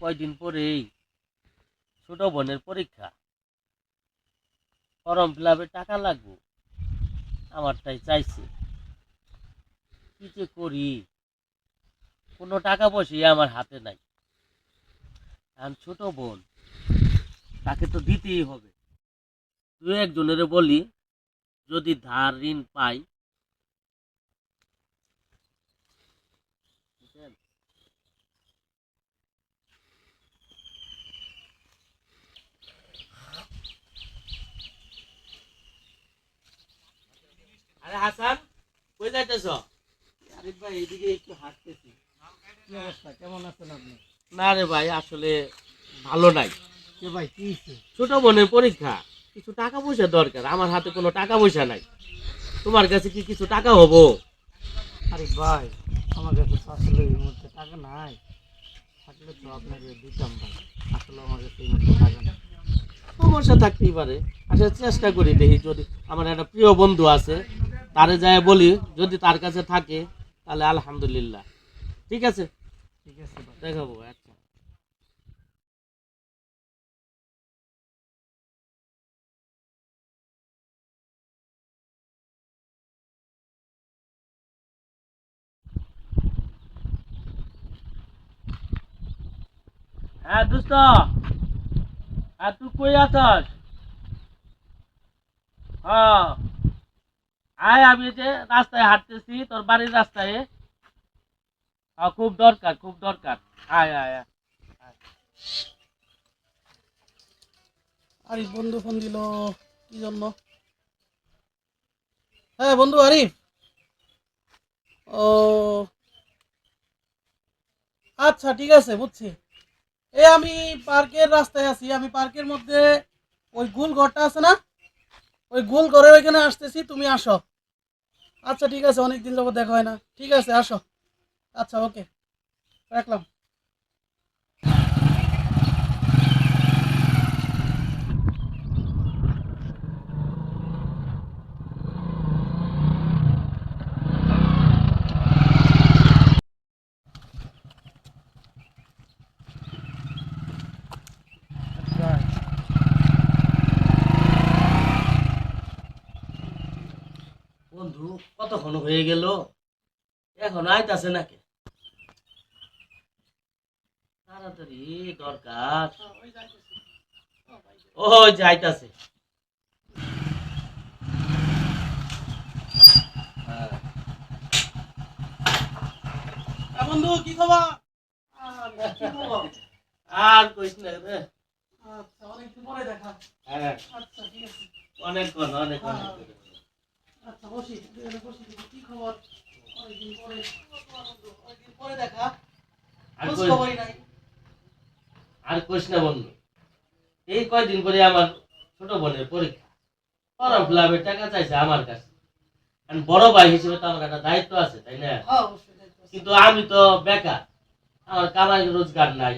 কয়দিন পরেই ছোট বোনের পরীক্ষা। ফর্ম ফিল টাকা লাগবো আমার তাই চাইছে। কি যে করি? কোনো টাকা পয়সাই আমার হাতে নাই। এখন ছোট বোন, তাকে তো দিতেই হবে। দু একজনের বলি, যদি ধার ঋণ পাই আরে হাসান কই যাইতেছ? আরিফ ভাই এদিকে একটু হাঁটতেছি। কি অবস্থা? কেমন আছেন আপনি? না রে ভাই আসলে ভালো নাই। কে ভাই কি ছোট বোনের পরীক্ষা। কিছু টাকা পয়সা দরকার। আমার হাতে কোনো টাকা পয়সা নাই। তোমার কাছে কি কিছু টাকা হব? আরিফ ভাই আমার কাছে আসলে এই মুহূর্তে টাকা নাই। থাকলে তো আপনাকে দিতাম ভাই। আসলে আমার কাছে এই মুহূর্তে টাকা নাই। সমস্যা থাকতেই পারে। আচ্ছা চেষ্টা করি দেখি যদি আমার একটা প্রিয় বন্ধু আছে তারে যায় বলি যদি তার কাছে থাকে তাহলে আলহামদুলিল্লাহ। ঠিক আছে? ঠিক আছে দেখাবো আচ্ছা। হ্যাঁ দোস্ত। আর তুই কই আছস? হ্যাঁ। আয়, আমি যে রাস্তায় হাঁটতেছি, তোর বাড়ির রাস্তায়। খুব দরকার খুব দরকার। আয় আয় আয়। আরিফ, বন্ধু ফোন দিল। কি জন্য? হ্যাঁ বন্ধু, আরিফ। ও। আচ্ছা ঠিক আছে, বুঝছি। এ, আমি পার্কের রাস্তায় আছি। আমি পার্কের মধ্যে ওই গুল ঘরটা আছে না? ওই গোল করে ওইখানে আসতেছি, তুমি আসো। আচ্ছা ঠিক আছে অনেক দিন যাব দেখা হয় না। ঠিক আছে, আসো। আচ্ছা ওকে। রাখলাম। বন্ধু কতক্ষণ হয়ে গেল? এখন আইতাছে নাকি? তাড়াতাড়ি দরকার। ও যাইতাছে হ্যাঁ, বন্ধু কি খবর? আর কইস না রে। আচ্ছা অনেকদিন পরে দেখা। হ্যাঁ। আচ্ছা ঠিক আছে। অনেকক্ষণ অনেক অনেক আচ্ছা বসি বসি কি খবর? অনেকদিন পরে। অনেকদিন পরে দেখা। আর খোঁজ খবরই নাই। আর কইস না বন্ধু এই কয়দিন পরে আমার ছোট বোনের পরীক্ষা। ফর্ম ফিলাপের টাকা চাইছে আমার কাছে। আর বড় ভাই হিসেবে তো আমার একটা দায়িত্ব আছে তাই না? হ্যাঁ। কিন্তু আমি তো বেকার আমার কামাই রোজগার নাই।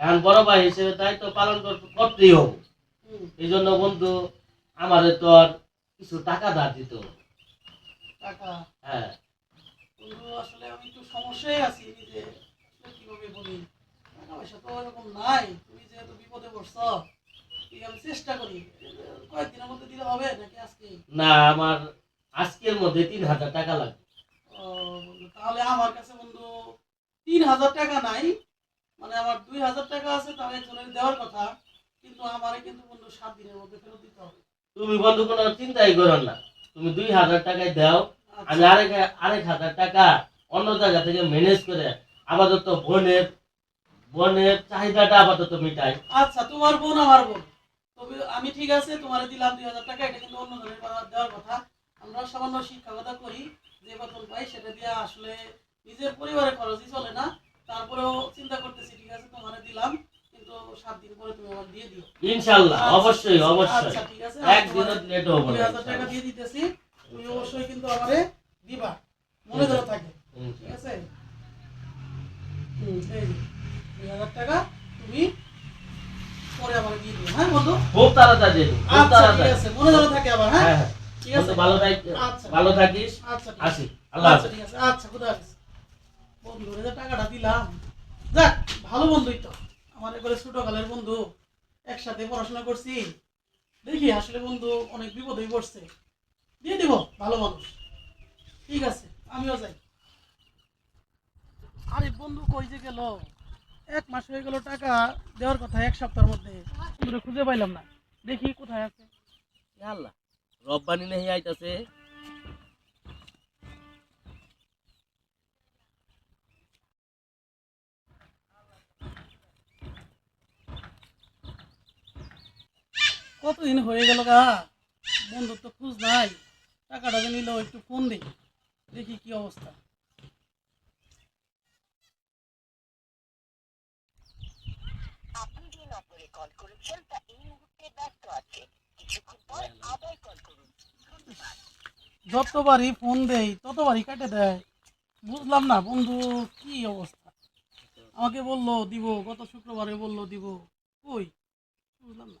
এখন বড় ভাই হিসেবে দায়িত্ব পালন কর- করতেই হবে। এই জন্য বন্ধু আমাদের তো আর কিছু টাকা ধার দিতে। টাকা? হ্যাঁ। আসলে আমি একটু সমস্যায় আছি নিজে কীভাবে বলি? টাকা পয়সা তো এরকম নাই। তুমি যেহেতু বিপদে পড়ছো আমি চেষ্টা করি। কয়েকদিনের মধ্যে দিলে হবে নাকি আজকে? না আমার আজকের মধ্যে তিন হাজার টাকা লাগবে। তাহলে আমার কাছে বন্ধু তিন হাজার টাকা নাই। মানে আমার দুই হাজার টাকা আছে একজনের দেওয়ার কথা। কিন্তু আমারে কিন্তু বন্ধু সাত দিনের মধ্যে ফেরত দিতে হবে। তুমি বন্ধু কোনো চিন্তাই করো না। তুমি দুই হাজার টাকায় দাও আমি আরেক আরেক হাজার টাকা অন্য জায়গা থেকে ম্যানেজ করে আপাতত বোনের বোনের চাহিদাটা আপাতত মিটাই। আচ্ছা তোমার বোন আমার বোন। তবে আমি ঠিক আছে তোমারে দিলাম দুই হাজার টাকা এটা কিন্তু অন্য জনের দেওয়ার কথা। আমরা সামান্য শিক্ষকতা করি যে বেতন পাই সেটা দিয়ে আসলে নিজের পরিবারের খরচই চলে না। তারপরেও চিন্তা করতেছি ঠিক আছে তোমারে দিলাম। ইনশাল্লাহ আচ্ছা, অবশ্যই অবশ্যই। আচ্ছা ঠিক আছে। একদিনও লেট হবে না হাজার টাকা দিয়ে দিতেছি তুমি অবশ্যই কিন্তু আমারে দিবা। মনে ধরে থাকে ঠিক আছে? হুম, এই যে, দুই হাজার টাকা তুমি পরে আমাকে দিয়ে দিও। হ্যাঁ বন্ধু? খুব তাড়াতাড়ি খুব আচ্ছা ঠিক আছে মনে ধরে থাকে আবার হ্যাঁ? হ্যাঁ ঠিক আছে? ভালো থাকিস আচ্ছা। ভালো থাকিস। আচ্ছা আসি আল্লাহ আচ্ছা ঠিক আছে। আচ্ছা খুদা হাফেজ। বন্ধু টাকাটা দিলাম। যাক ভালো বন্ধুই তো। আমার একবারে ছোটকালের বন্ধু, একসাথে পড়াশোনা করছি। দেখি আসলে বন্ধু অনেক বিপদেই পড়ছে। দিয়ে দিব, ভালো মানুষ। ঠিক আছে, আমিও যাই। আরে বন্ধু কই যে গেল? এক মাস হয়ে গেল টাকা দেওয়ার কথা এক সপ্তাহের মধ্যে। খুঁজে পাইলাম না। দেখি কোথায় আছে। আল্লাহ, রব্বানি নেই আইতাছে। কতদিন হয়ে গেল গা? বন্ধুর তো খোঁজ নাই। টাকাটা নিল একটু ফোন দিই দেখি কি অবস্থা। আপনি যে নম্বরে কল করেছেন তা এই মুহূর্তে ব্যস্ত আছে। কিছুক্ষণ পর আবার কল করুন। ধন্যবাদ। যতবারই ফোন দেই ততবারই কেটে দেয়। বুঝলাম না বন্ধু কি অবস্থা? আমাকে বলল দিব গত শুক্রবারে বলল দিব। কই? বুঝলাম না।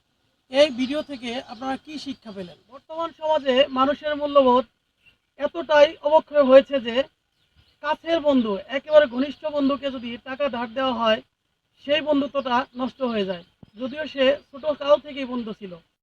এই ভিডিও থেকে আপনারা কি শিক্ষা পেলেন? বর্তমান সমাজে মানুষের মূল্যবোধ এতটাই অবক্ষয় হয়েছে যে কাছের বন্ধু, একেবারে ঘনিষ্ঠ বন্ধুকে যদি টাকা ধার দেওয়া হয়, সেই বন্ধুত্বটা নষ্ট হয়ে যায়। যদিও সে ছোটো কাল থেকেই বন্ধু ছিল।